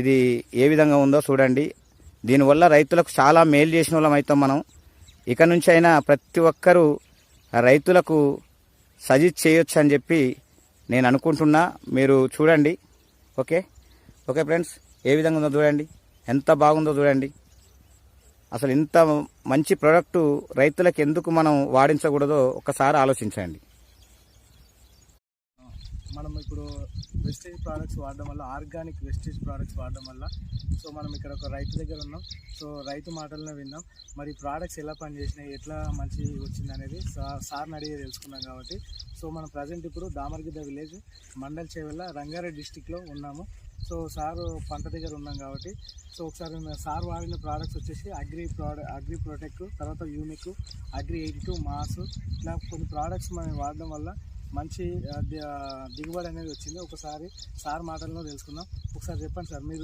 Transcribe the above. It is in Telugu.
ఇది ఏ విధంగా ఉందో చూడండి. దీనివల్ల రైతులకు చాలా మేలు చేసిన వాళ్ళం అవుతాం మనం. ఇక నుంచి అయినా ప్రతి ఒక్కరూ రైతులకు సజెస్ట్ చేయొచ్చు అని చెప్పి నేను అనుకుంటున్నా. మీరు చూడండి. ఓకే? Okay friends? ఏ విధంగా ఉందో చూడండి. ఎంత బాగుందో చూడండి. అసలు ఇంత మంచి ప్రోడక్ట్ రైతులకు ఎందుకు మనం వాడించకూడదో ఒకసారి ఆలోచించండి. మనం ఇప్పుడు వెస్టేజ్ ప్రోడక్ట్స్ వాడడం వల్ల ఆర్గానిక్ వెస్టేజ్ ప్రోడక్ట్స్ వాడడం వల్ల సో మనం ఇక్కడ ఒక రైతు దగ్గర ఉన్నాం. సో రైతు మాటలను విన్నాం. మరి ప్రోడక్ట్స్ ఎలా పనిచేసినాయి ఎట్లా మంచి వచ్చింది అనేది సార్ని అడిగి తెలుసుకున్నాం కాబట్టి. సో మనం ప్రజెంట్ ఇప్పుడు దామర్గిద్ద విలేజ్ మండల్ చేవెళ్ళ రంగారెడ్డి డిస్టిక్లో ఉన్నాము. సో సార్ పంట దగ్గర ఉన్నాం కాబట్టి. సో ఒకసారి సార్ వాడిన ప్రోడక్ట్స్ వచ్చేసి అగ్రి ప్రోడక్ట్ అగ్రి ప్రొటెక్ట్ తర్వాత unique agri eighty two mass ఇలా కొన్ని ప్రోడక్ట్స్ మనం వాడడం వల్ల మంచి దిగుబడి అనేది వచ్చింది. ఒకసారి సార్ మాటల్లో తెలుసుకుందాం. ఒకసారి చెప్పండి సార్ మీరు